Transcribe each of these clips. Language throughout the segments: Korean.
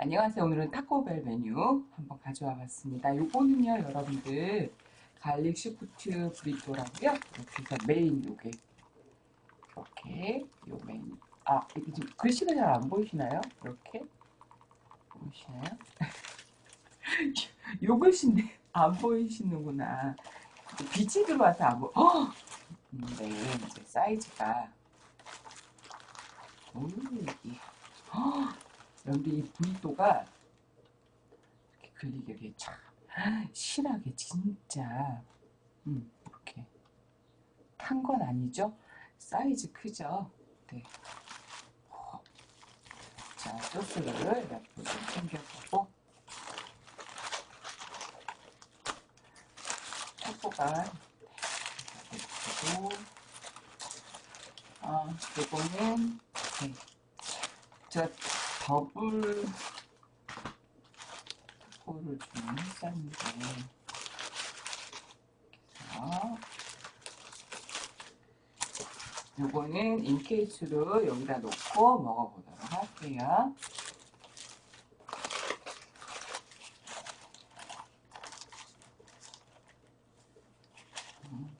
안녕하세요. 오늘은 타코벨 메뉴 한번 가져와 봤습니다. 요거는요, 여러분들 갈릭 시프트 브리또라고요. 해서 메인 요게 이렇게 요 메인 아 이게 지금 글씨가 잘 안 보이시나요? 이렇게 보이시나요? 요 글씨인데 안 보이시는구나. 빛이 들어와서 안 보. 어! 네, 이제 사이즈가 오 이게 어! 여러분들 이 글리게 이렇게 참 실하게 진짜 음, 이렇게 탄 건 아니죠? 사이즈 크죠? 네. 어. 자, 소스를 옆으로 좀 챙겨보고 초코가 그리고 어, 이거는 네. 제가 더블 타코를 좀 했었는데 요거는 인케이스로 여기다 놓고 먹어보도록 할게요. 음,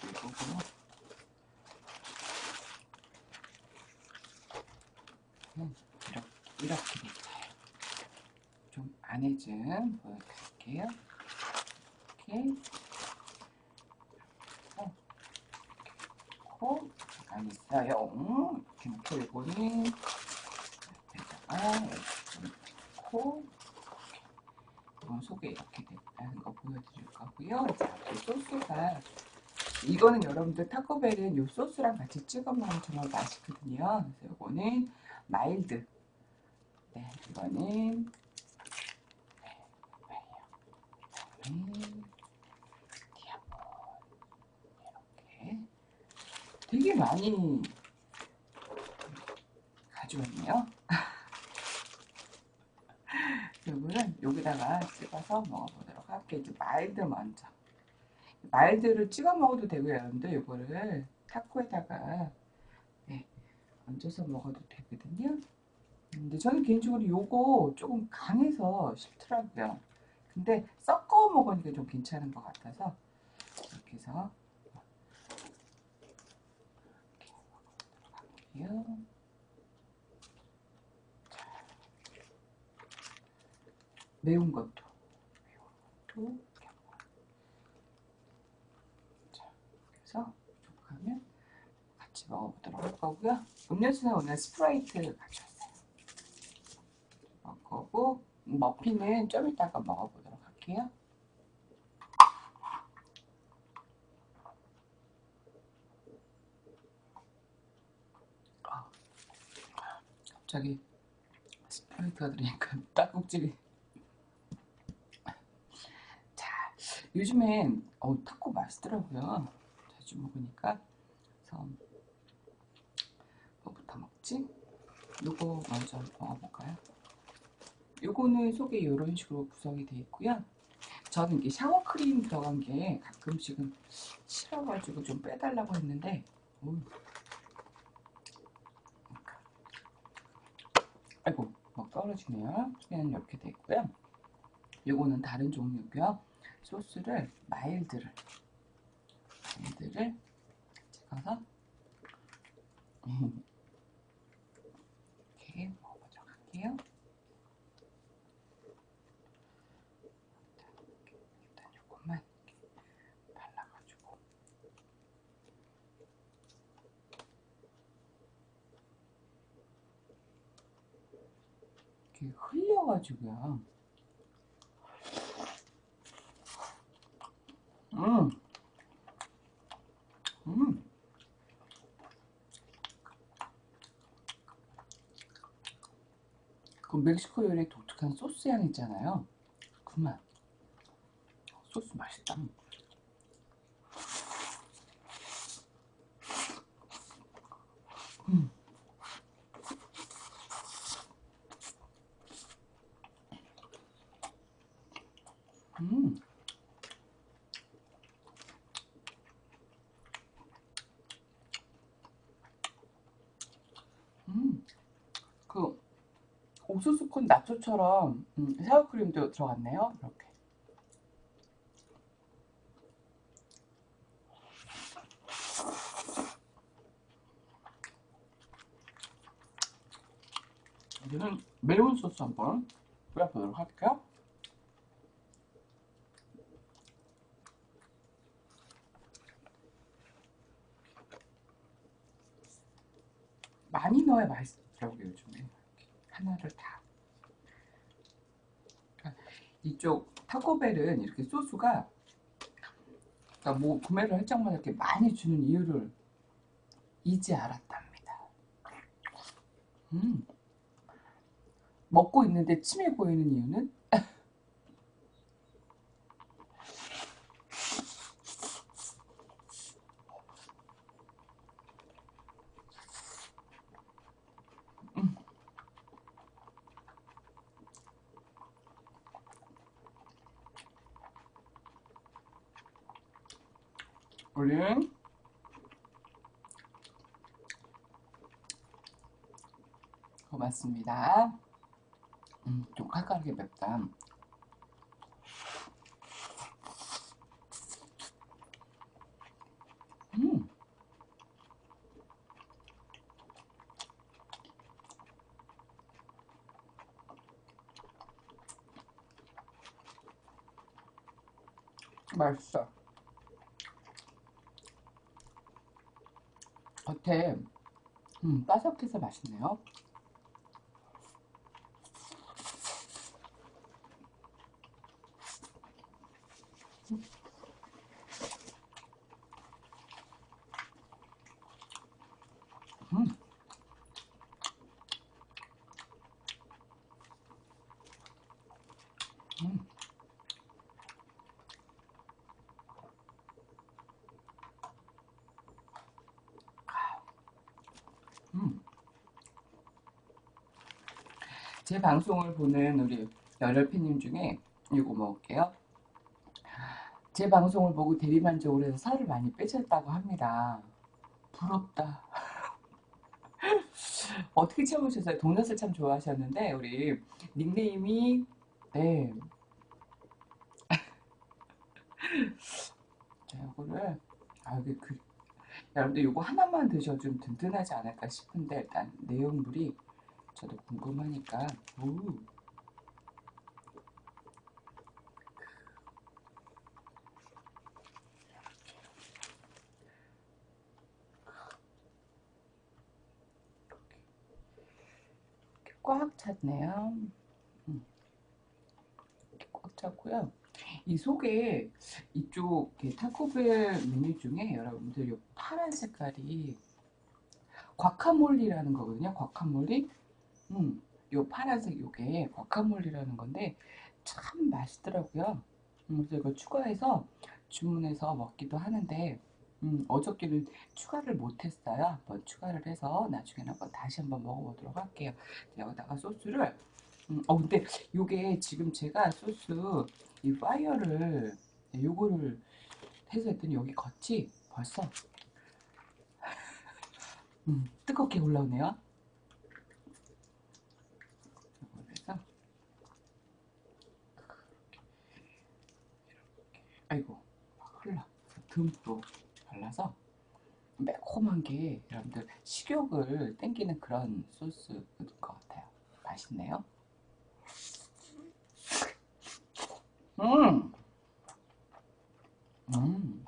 그리고 음, 이렇게, 이렇게 됐어요. 좀 안에 좀 보여드릴게요. 이렇게 어, 코 안에 있어요. 음, 이렇게 놓고 이거는 여기다가 이렇게 좀 넣고 이건 속에 이렇게 됐다는 거 보여드릴 거고요. 이제 앞에 소스가 이거는 여러분들 타코벨은 요 소스랑 같이 찍어 먹으면 정말 맛있거든요. 그래서 이거는 마일드. 네, 이거는 네, 이렇게 되게 많이 가져왔네요. 요거는 여기다가 찍어서 먹어보도록 할게요. 이제 마일드 먼저. 마일드를 찍어 먹어도 되고요, 여러분들. 요거를 타코에다가 네, 얹어서 먹어도 되거든요. 근데 저는 개인적으로 요거 조금 강해서 싫더라고요. 근데 섞어 먹으니까 좀 괜찮은 것 같아서 이렇게 해서 이렇게 먹어보도록 할게요. 매운 것도. 매운 것도 이렇게 한번. 자 그래서 이렇게 하면 같이 먹어보도록 할 거고요. 음료수는 오늘 스프라이트 가져왔어요. 먹을 거고 머핀은 좀 이따가 먹어보도록 할게요. 아, 갑자기 스프라이트가 들으니까 딸꾹질이 요즘엔 어, 타코 맛있더라고요. 자주 먹으니까. 그래서 뭐부터 먹지? 요거 먼저 먹어볼까요? 요거는 속에 이런 식으로 구성이 되어 있고요. 저는 이게 샤워 크림 들어간 게 가끔씩은 싫어가지고 좀 빼달라고 했는데, 오. 아이고, 막 떨어지네요. 속에는 이렇게 되어 있고요. 요거는 다른 종류고요. 소스를 마일드를 마일드를 찍어서 이렇게 먹어보도록 할게요. 일단 요것만 이렇게 발라가지고 이렇게 흘려가지고요. 음. 음. 그 멕시코 요리 독특한 소스 향 있잖아요. 그 맛. 소스 맛있다. 음. 음. 음. 그 옥수수 콘 나초처럼 음, 샤워크림도 들어갔네요. 이렇게. 이제는 매운 소스 한번 뿌려보도록 할게요. 많이 넣어야 맛있더라고요, 요즘에. 하나를 다. 이쪽 타코벨은 이렇게 소스가 그러니까 뭐 구매를 할 적마다 이렇게 많이 주는 이유를 이제 알았답니다. 음. 먹고 있는데 침이 보이는 이유는 음. 우린 고맙습니다. 음, 좀 칼칼하게 맵다. 음, 맛있어. 겉에 음, 바삭해서 맛있네요. 음. 음. 음. 제 방송을 보는 우리 열혈팬님 중에 이거 먹을게요. 제 방송을 보고 대리만족을 해서 살을 많이 빼셨다고 합니다. 부럽다. 어떻게 참으셨어요? 도넛을 참 좋아하셨는데 우리 닉네임이 네. 자, 이거를 아 이게 그 여러분들 이거 하나만 드셔도 좀 든든하지 않을까 싶은데 일단 내용물이 저도 궁금하니까 오. 꽉 찼네요. 음, 꽉 찼고요. 이 속에 이쪽 타코벨 메뉴 중에 여러분들 이 파란 색깔이 과카몰리라는 거거든요. 과카몰리. 음, 요 파란색 요게 과카몰리라는 건데 참 맛있더라고요. 음, 그래서 이거 추가해서 주문해서 먹기도 하는데 음, 어저께는 추가를 못했어요. 한번 추가를 해서 나중에는 한번 다시 한번 먹어보도록 할게요. 여기다가 소스를 음, 어 근데 요게 지금 제가 소스 이 파이어를 네, 요거를 해서 했더니 여기 겉이 벌써 음, 뜨겁게 올라오네요. 그래서 아이고 막 흘러 듬뿍 발라서 매콤한 게 여러분들 식욕을 땡기는 그런 소스인 것 같아요. 맛있네요. 음, 음,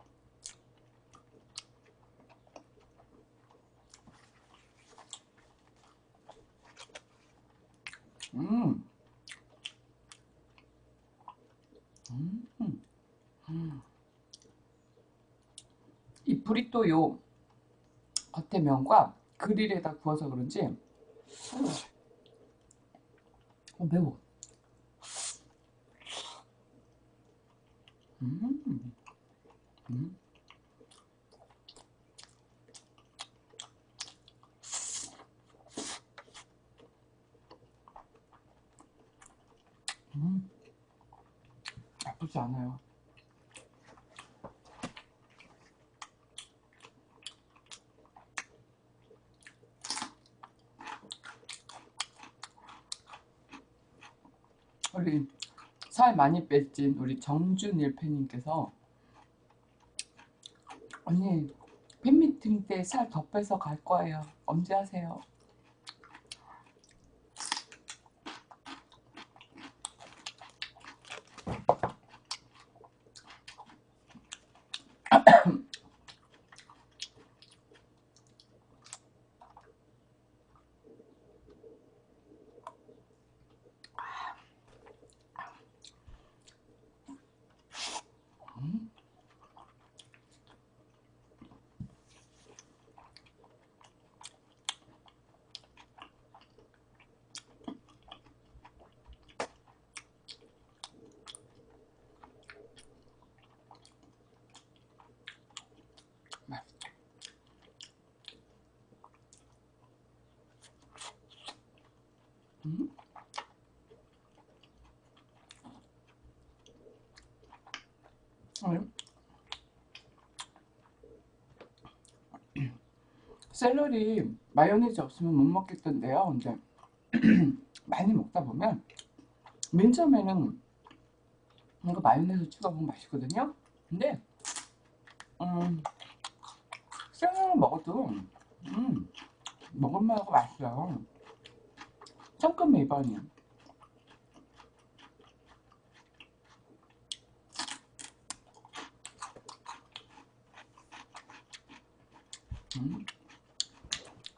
음, 음, 음. 이 브리또 요 겉에 면과 그릴에다 구워서 그런지 어, 매워. 음, 음, 음, 나쁘지 않아요. 우리 살 많이 뺐진 우리 정준일 팬님께서 언니 팬미팅 때 살 더 빼서 갈 거예요. 언제 하세요? 샐러리 마요네즈 없으면 못 먹겠던데요. 근데 많이 먹다 보면 맨 처음에는 이거 마요네즈 찍어 먹으면 맛있거든요. 근데 음, 생으로 먹어도 음, 먹을만하고 맛있어요. 잠깐 매번이 음,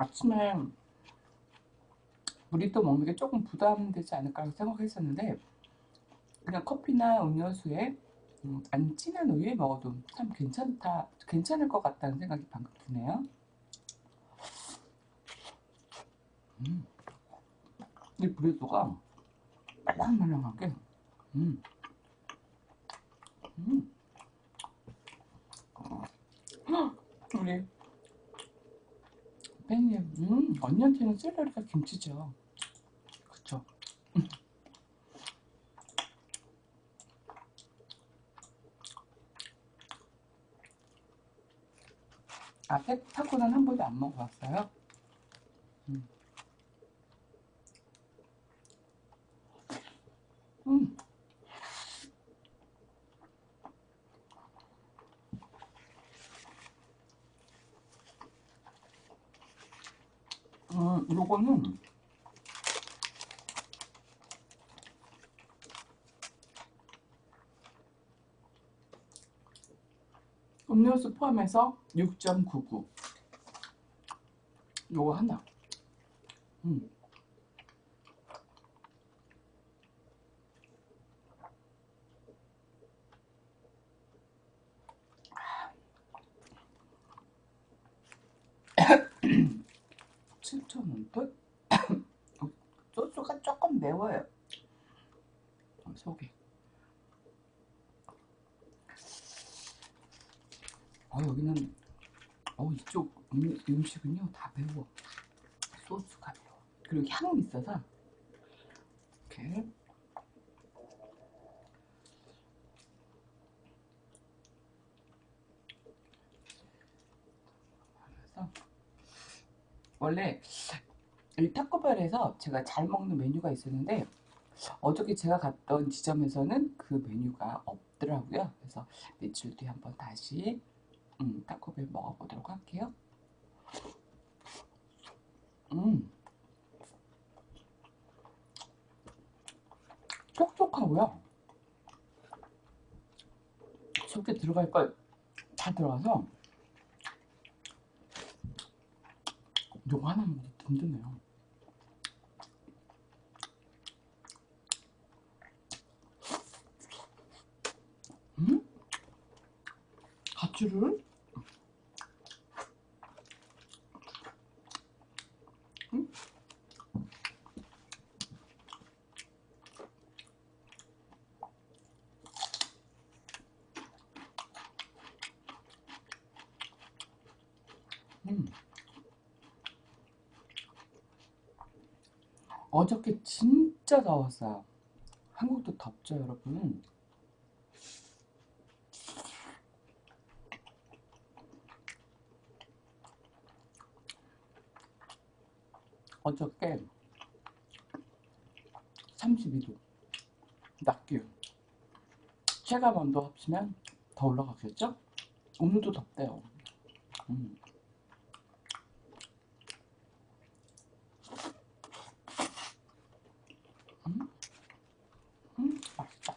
아침에 우리 또 먹는 게 조금 부담되지 않을까 생각했었는데 그냥 커피나 음료수에 음, 안 진한 우유에 먹어도 참 괜찮다, 괜찮을 것 같다는 생각이 방금 드네요. 음, 이 브레드가 말랑말랑하게, 음, 음, 헉, 우리 팬님, 음, 언니한테는 샐러리가 김치죠. 그쵸? 아, 태, 타코는 한 번도 안 먹어봤어요? 음. 음. 음, 요거는 음료수 포함해서 6.99 요거 하나 음. 칠천원 돈? 소스가 조금 매워요. 어, 속이. 어, 여기는, 어, 이쪽 음, 음식은요, 다 매워. 소스가 매워. 그리고 향이 있어서, 이렇게. 원래, 이 타코벨에서 제가 잘 먹는 메뉴가 있었는데, 어저께 제가 갔던 지점에서는 그 메뉴가 없더라고요. 그래서 며칠 뒤에 한번 다시 음, 타코벨 먹어보도록 할게요. 음, 촉촉하고요. 속에 들어갈 걸 다 들어가서 요거 하나 먹어도 든든해요. 음? 가추를 음? 음. 어저께 진짜 더웠어요. 한국도 덥죠, 여러분? 어저께 32도. 낮기운. 체감 온도 합치면 더 올라가겠죠? 오늘도 덥대요. 음. 음, 음, 맛있다.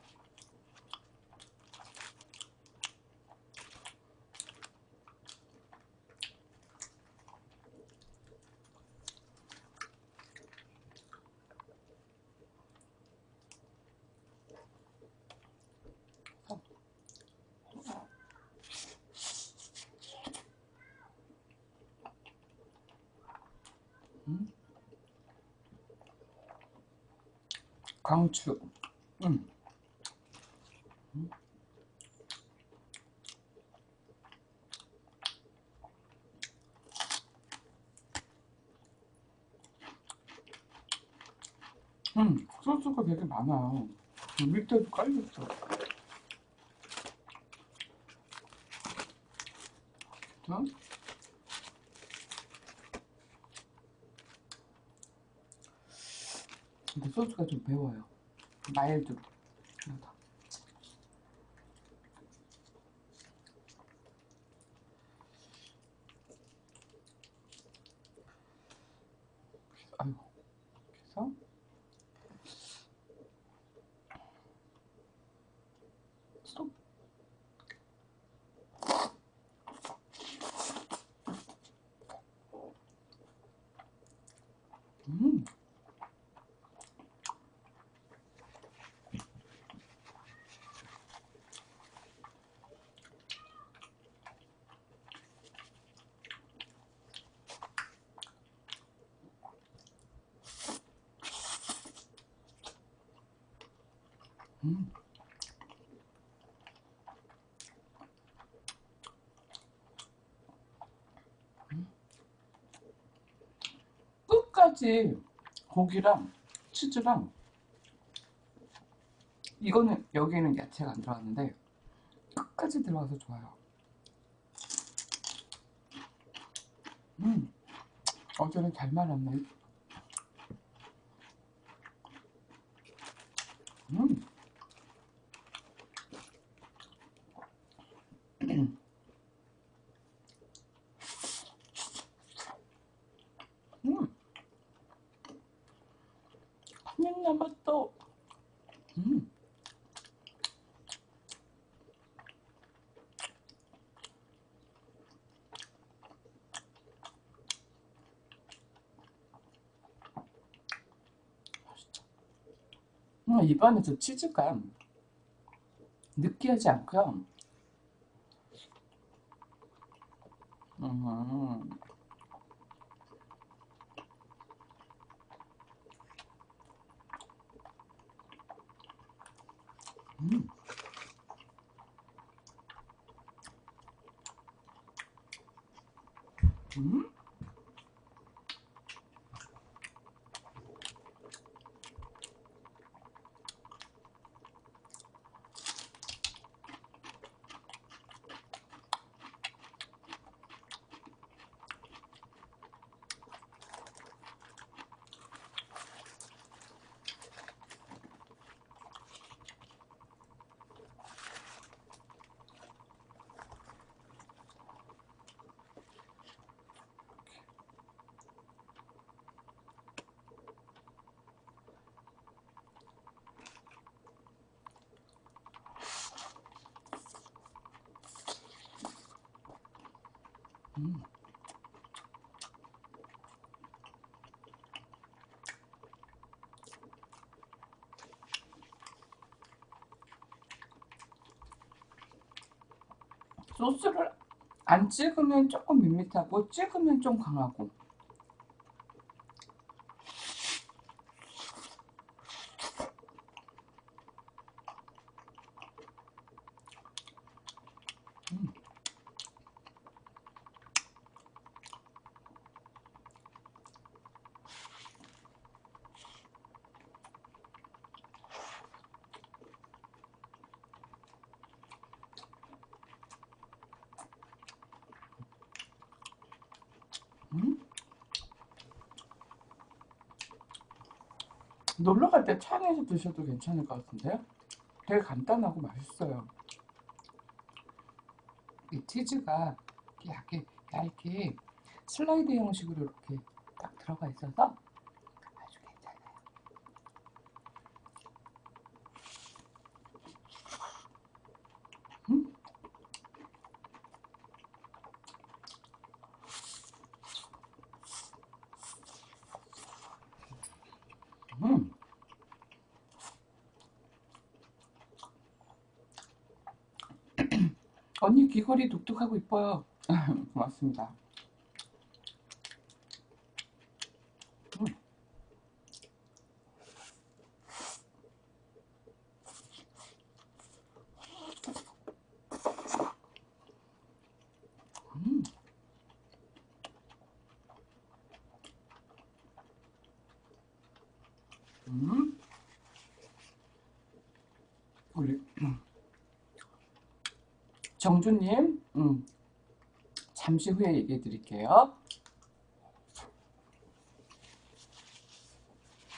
음. 강추. 음. 음. 음, 소스가 되게 많아요. 밑에도 깔렸어. 자. 근데 소스가 좀 매워요. 마일드로. 하다. 아이고. 그래서 스톱. 음. 음. 음. 끝까지 고기랑 치즈랑 이거는 여기는 야채가 안 들어갔는데 끝까지 들어가서 좋아요. 음, 어제는 잘 말았네. 음. 음. 한입 남았어. 음. 음, 입안에 저 치즈가 느끼하지 않고요. 음. 음. 음. 음. 소스를 안 찍으면 조금 밋밋하고 찍으면 좀 강하고 음. 음? 놀러 갈 때차 안에서 드셔도 괜찮을 것 같은데요? 되게 간단하고 맛있어요. 이 치즈가 이렇게 얇게, 얇게 슬라이드 형식으로 이렇게 딱 들어가 있어서 아주 괜찮아요. 음? 음. 언니 귀걸이 독특하고 이뻐요. 고맙습니다. 음. 음. 음. 우리 정주님, 음, 잠시 후에 얘기해 드릴게요.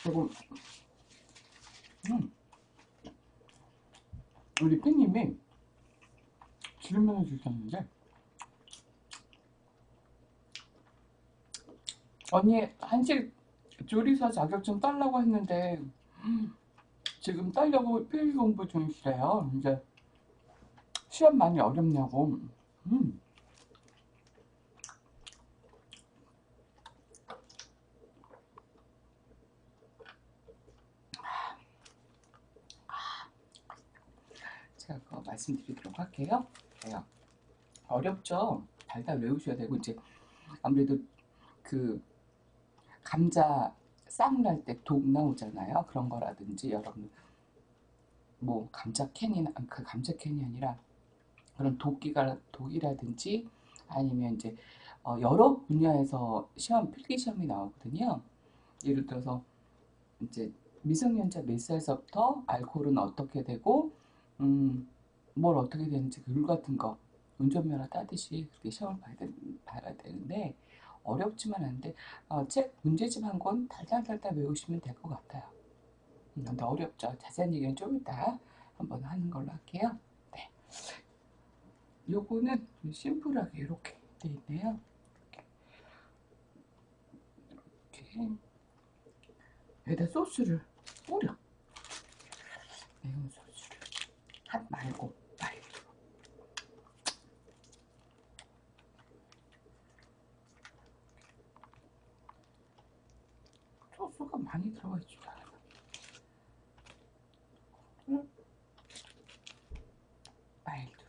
그리고, 음, 우리 팬님이 질문을 주셨는데, 언니, 한식 조리사 자격증 따려고 했는데, 음, 지금 따려고 필기 공부 중이시래요. 이제 시험 많이 어렵냐고. 음. 제가 그거 말씀드리도록 할게요. 그래요. 어렵죠. 달달 외우셔야 되고 이제 아무래도 그 감자 싹 날 때 독 나오잖아요. 그런 거라든지 여러분 뭐 감자 캔이나 그 감자 캔이 아니라 그런 독기가 독이라든지 아니면 이제 어, 여러 분야에서 시험 필기 시험이 나오거든요. 예를 들어서 이제 미성년자 몇 살서부터 알코올은 어떻게 되고 음, 뭘 어떻게 되는지 그룰 같은 거 운전면허 따듯이 그렇게 시험을 봐야, 되, 봐야 되는데 어렵지만 않은데 어, 책 문제집 한 권 달달달달 외우시면 될 것 같아요. 음, 근데 어렵죠. 자세한 얘기는 좀 이따 한번 하는 걸로 할게요. 네. 요거는 심플하게 이렇게 돼 있네요. 이렇게. 여기다 소스를 뿌려. 매운 소스를. 핫 말고 많이 들어가 있지 않아요. 응? 마일드로.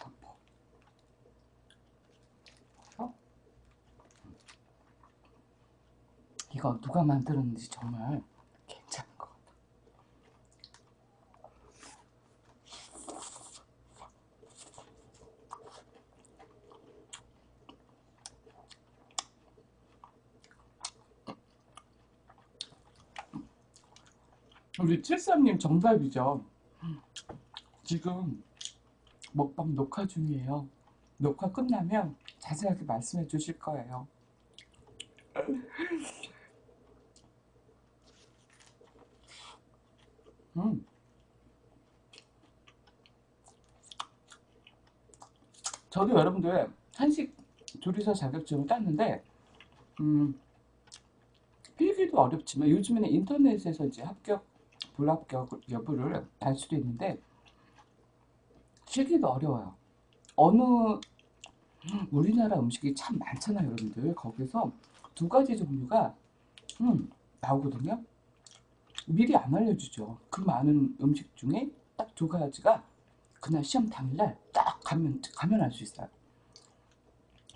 덮어. 어? 이거 누가 만들었는지 정말 괜찮은 것 같아. 우리 73님 정답이죠. 지금 먹방 녹화 중이에요. 녹화 끝나면 자세하게 말씀해 주실 거예요. 음. 저도 여러분들 한식 조리사 자격증을 땄는데, 음, 필기도 어렵지만 요즘에는 인터넷에서 이제 합격, 불합격 여부를 알 수도 있는데, 실기도 어려워요. 어느 우리나라 음식이 참 많잖아요, 여러분들. 거기서 두 가지 종류가 음, 나오거든요. 미리 안 알려주죠. 그 많은 음식 중에 딱 두 가지가 그날 시험 당일날 딱 가면 가면 알 수 있어요.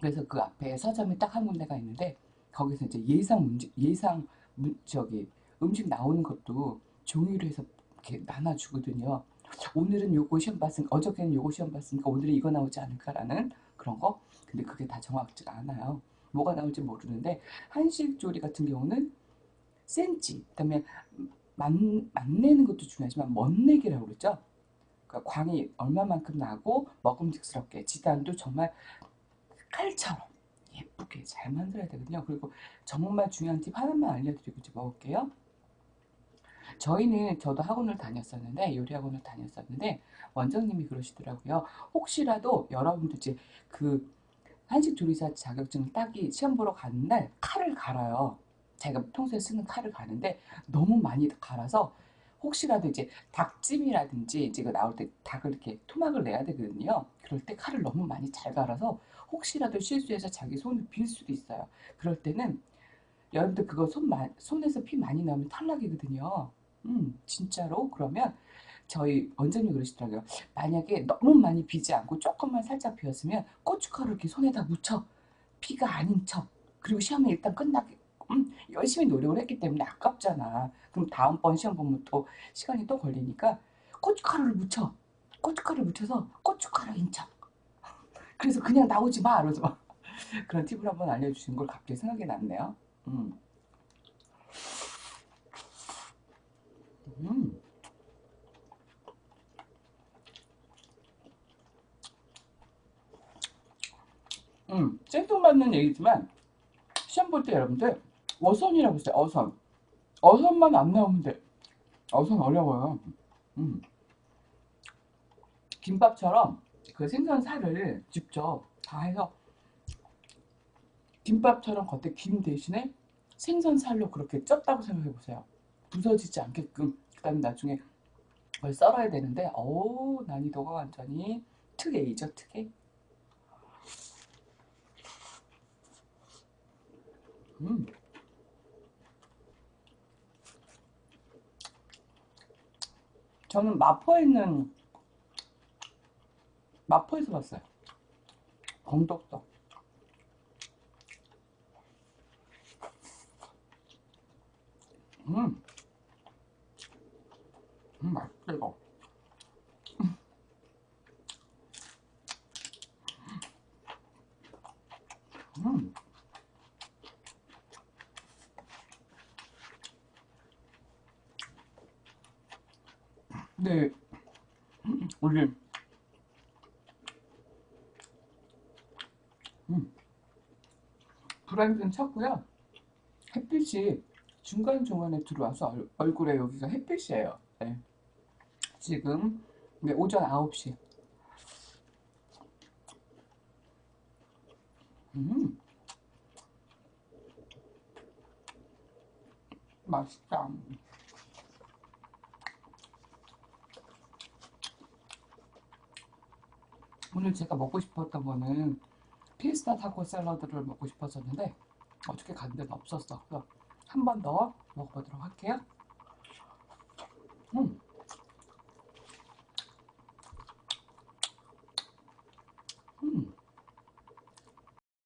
그래서 그 앞에 서점이 딱 한 군데가 있는데 거기서 이제 예상 문제 예상 문, 저기 음식 나오는 것도 종이로 해서 이렇게 나눠주거든요. 오늘은 요거 시험 봤으니까 어저께는 요거 시험 봤으니까 오늘은 이거 나오지 않을까라는 그런 거. 근데 그게 다 정확지가 않아요. 뭐가 나올지 모르는데 한식 조리 같은 경우는 센치, 그다음에 만, 맛내는 것도 중요하지만 멋내기라고 그랬죠. 그 광이 얼마만큼 나고 먹음직스럽게 지단도 정말 칼처럼 예쁘게 잘 만들어야 되거든요. 그리고 정말 중요한 팁 하나만 알려드리고 이제 먹을게요. 저희는 저도 학원을 다녔었는데 요리 학원을 다녔었는데 원장님이 그러시더라고요. 혹시라도 여러분도 이제 그 한식 조리사 자격증 따기 시험 보러 가는 날 칼을 갈아요. 자기가 평소에 쓰는 칼을 가는데 너무 많이 갈아서 혹시라도 이제 닭찜이라든지 이제 그 나올 때 닭을 이렇게 토막을 내야 되거든요. 그럴 때 칼을 너무 많이 잘 갈아서 혹시라도 실수해서 자기 손을 빌 수도 있어요. 그럴 때는 여러분들 그거 손 마, 손에서 피 많이 나오면 탈락이거든요. 음, 진짜로 그러면 저희 원장님이 그러시더라고요. 만약에 너무 많이 비지 않고 조금만 살짝 비었으면 고춧가루 이렇게 손에다 묻혀 피가 아닌 척 그리고 시험이 일단 끝나게 음, 열심히 노력을 했기 때문에 아깝잖아. 그럼 다음번 시험 보면 또 시간이 또 걸리니까 고춧가루를 묻혀 고춧가루를 묻혀서 고춧가루 인 척 그래서 그냥 나오지 마 이러지 마 그런 팁을 한번 알려주신 걸 갑자기 생각이 났네요. 음. 음. 음, 생뚱맞는 얘기지만 시험 볼 때 여러분들 어선이라고 써요. 어선. 어선만 안 나오면 돼. 어선 어려워요. 음. 김밥처럼 그 생선 살을 직접 다 해서 김밥처럼 겉에 김 대신에 생선 살로 그렇게 쪘다고 생각해 보세요. 부서지지 않게끔. 그 다음에 나중에 그걸 썰어야 되는데 어우 난이도가 완전히 특A죠 특A. 음. 저는 마포에 있는 마포에서 봤어요. 건덕떡. 음. 음, 맛있다, 이거. 음. 네. 우리 음. 브라이드는 쳤고요. 햇빛이 중간중간에 들어와서 얼, 얼굴에 여기가 햇빛이에요. 네. 지금 네, 오전 9시. 음. 맛있다. 오늘 제가 먹고 싶었던 거는 피스타 타코 샐러드를 먹고 싶었었는데 어떻게 간 데는 없었어. 그래서 한 번 더 먹어보도록 할게요. 음.